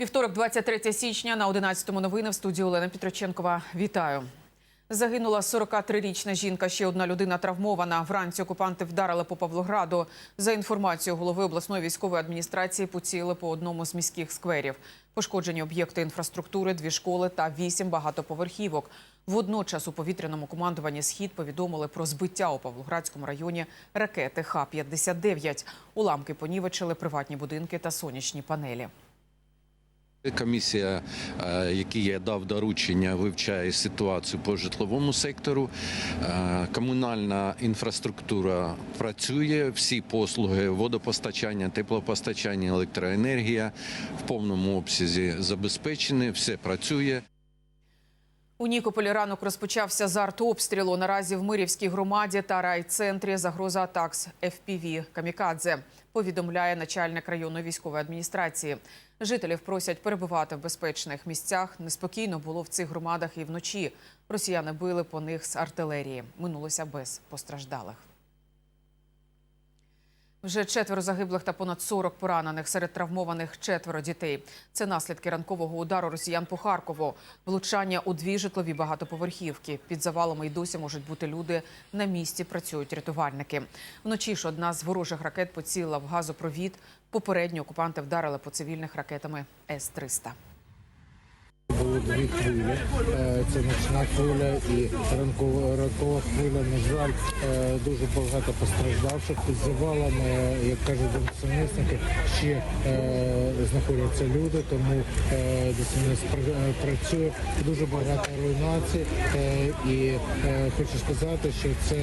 Вівторок, 23 січня на 11-му новини в студії Олена Петроченкова. Вітаю. Загинула 43-річна жінка. Ще одна людина травмована. Вранці окупанти вдарили по Павлограду. За інформацією голови обласної військової адміністрації, поцілили по одному з міських скверів. Пошкоджені об'єкти інфраструктури, дві школи та вісім багатоповерхівок. Водночас у повітряному командуванні Схід повідомили про збиття у Павлоградському районі ракети Х-59. Уламки понівечили приватні будинки та сонячні панелі. Комісія, які якій я дав доручення, вивчає ситуацію по житловому сектору. Е, Комунальна інфраструктура працює, всі послуги водопостачання, теплопостачання, електроенергія в повному обсязі забезпечені, все працює. У Нікополі ранок розпочався з артобстрілу. Наразі в Мирівській громаді та райцентрі загроза атак з FPV «Камікадзе», повідомляє начальник районної військової адміністрації. Жителів просять перебувати в безпечних місцях. Неспокійно було в цих громадах і вночі. Росіяни били по них з артилерії. Минулося без постраждалих. Вже четверо загиблих та понад 40 поранених. Серед травмованих четверо дітей. Це наслідки ранкового удару росіян по Харкову. Влучання у дві житлові багатоповерхівки. Під завалами й досі можуть бути люди. На місці працюють рятувальники. Вночі ж одна з ворожих ракет поцілила в газопровід. Попередньо окупанти вдарили по цивільних ракетами С-300. Було дві хвилі. Це ночна хвиля і ранкова, хвиля. На жаль, е, дуже багато постраждавших. Під завалами, як кажуть демонстративники, ще е, знаходяться люди, тому е, ДСНС працює. Дуже багато руйнацій. І хочу сказати, що це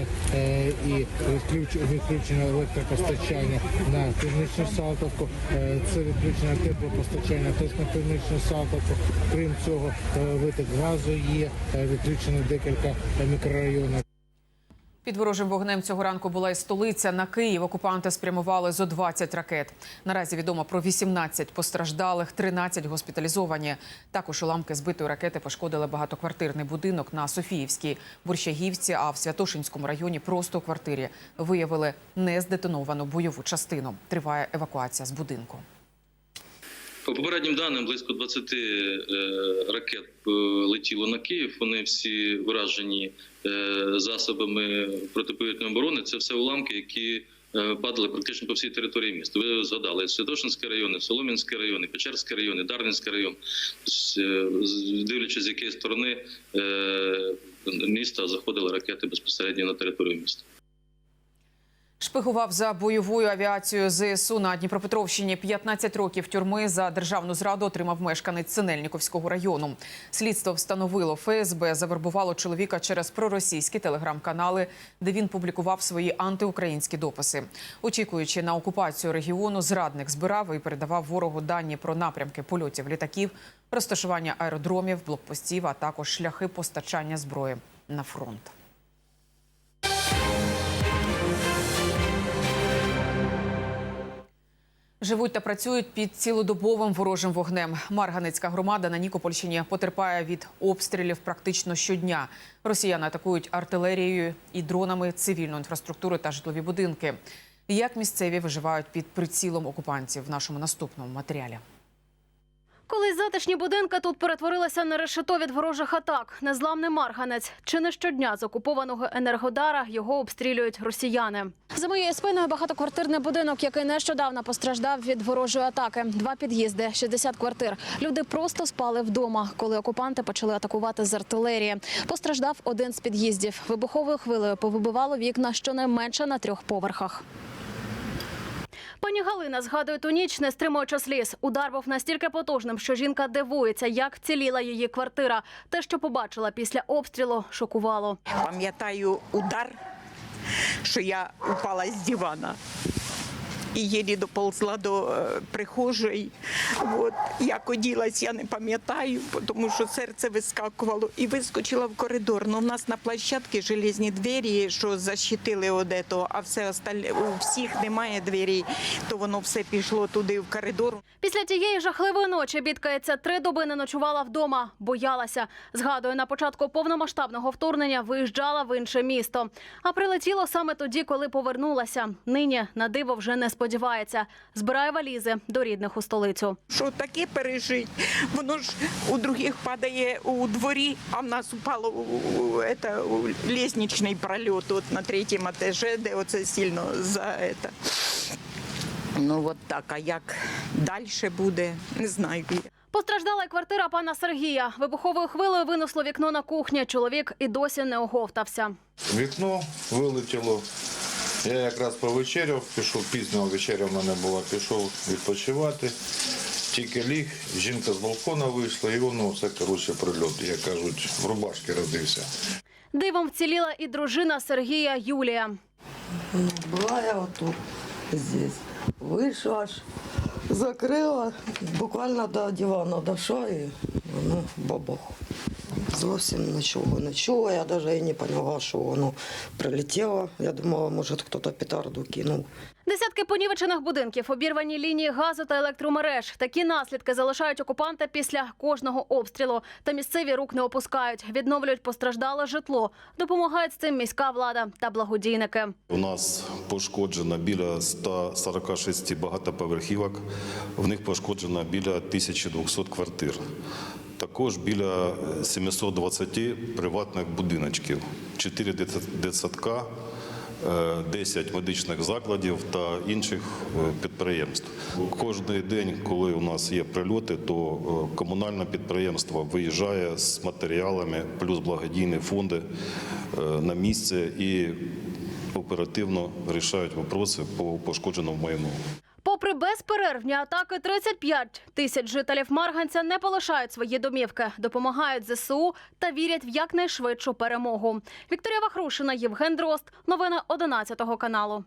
і відключення електропостачання на північну Салтовку, це відключення теплопостачання теж на північну Салтовку. Крім цього, е, виток газу є, е, відключено декілька мікрорайонів. Під ворожим вогнем цього ранку була і столиця. На Київ окупанти спрямували зо 20 ракет. Наразі відомо про 18 постраждалих, 13 госпіталізовані. Також уламки збитої ракети пошкодили багатоквартирний будинок на Софіївській Борщагівці, а в Святошинському районі просто у квартирі виявили нездетоновану бойову частину. Триває евакуація з будинку. По попереднім даним, близько 20 е, ракет летіло на Київ. Вони всі вражені е, засобами протиповітряної оборони. Це все уламки, які е, падали практично по всій території міста. Ви згадали Святошинський район, Солом'янський район, Печерський район, Дарницький район. Дивлячись, з якої сторони міста заходили ракети безпосередньо на територію міста. Шпигував за бойовою авіацією ЗСУ на Дніпропетровщині. 15 років тюрми за державну зраду отримав мешканець Синельніковського району. Слідство встановило ФСБ завербувало чоловіка через проросійські телеграм-канали, де він публікував свої антиукраїнські дописи. Очікуючи на окупацію регіону, зрадник збирав і передавав ворогу дані про напрямки польотів літаків, розташування аеродромів, блокпостів, а також шляхи постачання зброї на фронт. Живуть та працюють під цілодобовим ворожим вогнем. Марганецька громада на Нікопольщині потерпає від обстрілів практично щодня. Росіяни атакують артилерією і дронами цивільну інфраструктуру та житлові будинки. Як місцеві виживають під прицілом окупантів в нашому наступному матеріалі? Колись затишні будинки тут перетворилися на решето від ворожих атак. Незламний марганець. Чи не щодня з окупованого енергодара його обстрілюють росіяни. За моєю спиною багатоквартирний будинок, який нещодавно постраждав від ворожої атаки. Два під'їзди, 60 квартир. Люди просто спали вдома, коли окупанти почали атакувати з артилерії. Постраждав один з під'їздів. Вибуховою хвилею повибивало вікна щонайменше на трьох поверхах. Пані Галина згадує ту ніч, не стримуючи сліз. Удар був настільки потужним, що жінка дивується, як вціліла її квартира. Те, що побачила після обстрілу, шокувало. Пам'ятаю удар, що я упала з дивана. І єлі доползла до е, прихожої. От, як оділась, я не пам'ятаю, тому що серце вискакувало і вискочила в коридор. Ну, у нас на площадці железні двері, що защитили одето, а все остальне, у всіх немає двері, то воно все пішло туди в коридор. Після тієї жахливої ночі бідкається три доби не ночувала вдома, боялася. Згадує, на початку повномасштабного вторгнення виїжджала в інше місто. А прилетіло саме тоді, коли повернулася. Нині на диво вже не сподівається. Сподівається, збирає валізи до рідних у столицю. Що таке пережить? Воно ж у других падає у дворі, а в нас упало у, это, у лестничний прольот от на третьому етажі, де оце сильно за это. Ну от так, а як далі буде, не знаю. Постраждала й квартира пана Сергія. Вибуховою хвилею винесло вікно на кухні. Чоловік і досі не оговтався. Вікно вилетіло. Я якраз повечеряв, пішов пізно вечеря в мене була, пішов відпочивати. Тільки ліг, жінка з балкона вийшла, і воно це коротше прильот. Як кажуть, в рубашки родився. Дивом вціліла і дружина Сергія Юлія. Ну, Была я вот тут, здесь. Вышла аж, закрила, буквально до дивана дошла і воно бабах. Зовсім нічого не чула, я навіть не поняла, що воно прилетіло. Я думала, може хтось петарду кинув. Десятки понівечених будинків, обірвані лінії газу та електромереж. Такі наслідки залишають окупанти після кожного обстрілу. Та місцеві рук не опускають, відновлюють постраждале житло. Допомагають з цим міська влада та благодійники. У нас пошкоджено біля 146 багатоповерхівок, в них пошкоджено біля 1200 квартир. Також біля 720 приватних будиночків, 4 дитсадка, е, 10 медичних закладів та інших е, підприємств. Кожний день, коли у нас є прильоти, то е, комунальне підприємство виїжджає з матеріалами, плюс благодійні фонди е, на місце і оперативно вирішають вопроси по пошкодженому майну. Попри безперервні атаки, 35 тисяч жителів Марганця не полишають свої домівки, допомагають ЗСУ та вірять в якнайшвидшу перемогу. Вікторія Вахрушина, Євген Дрозд. Новини 11 каналу.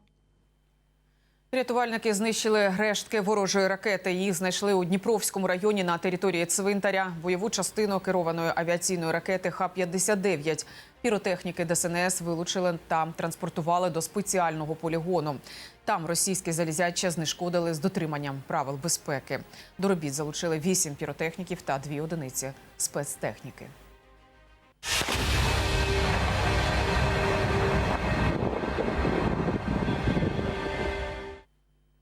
Рятувальники знищили рештки ворожої ракети. Їх знайшли у Дніпровському районі на території цвинтаря. Бойову частину керованої авіаційної ракети Х-59. Піротехніки ДСНС вилучили та транспортували до спеціального полігону. Там російські залізяча знешкодили з дотриманням правил безпеки. До робіт залучили вісім піротехніків та дві одиниці спецтехніки.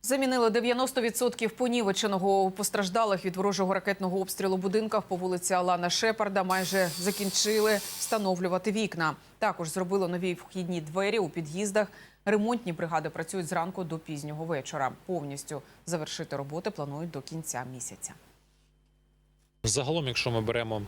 Замінили 90% понівеченого у постраждалих від ворожого ракетного обстрілу будинках по вулиці Алана Шепарда. Майже закінчили встановлювати вікна. Також зробили нові вхідні двері у під'їздах. Ремонтні бригади працюють зранку до пізнього вечора. Повністю завершити роботи планують до кінця місяця. Загалом, якщо ми беремо,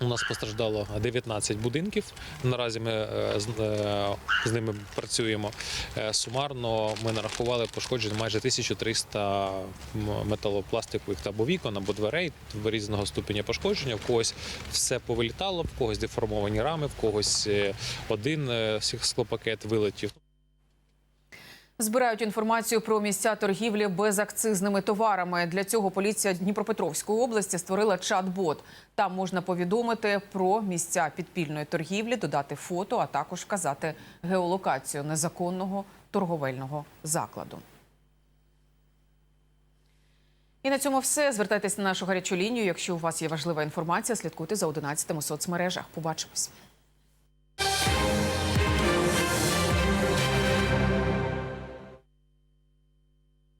у нас постраждало 19 будинків. Наразі ми е, з, е, з ними працюємо. Е, Сумарно ми нарахували пошкоджень майже 1300 м- металопластикових та або вікон або дверей різного ступеня пошкодження. В когось все повилітало, в когось деформовані рами, в когось один склопакет вилетів. Збирають інформацію про місця торгівлі безакцизними товарами. Для цього поліція Дніпропетровської області створила чат-бот. Там можна повідомити про місця підпільної торгівлі, додати фото, а також вказати геолокацію незаконного торговельного закладу. І на цьому все. Звертайтесь на нашу гарячу лінію. Якщо у вас є важлива інформація, слідкуйте за 11 у соцмережах. Побачимось.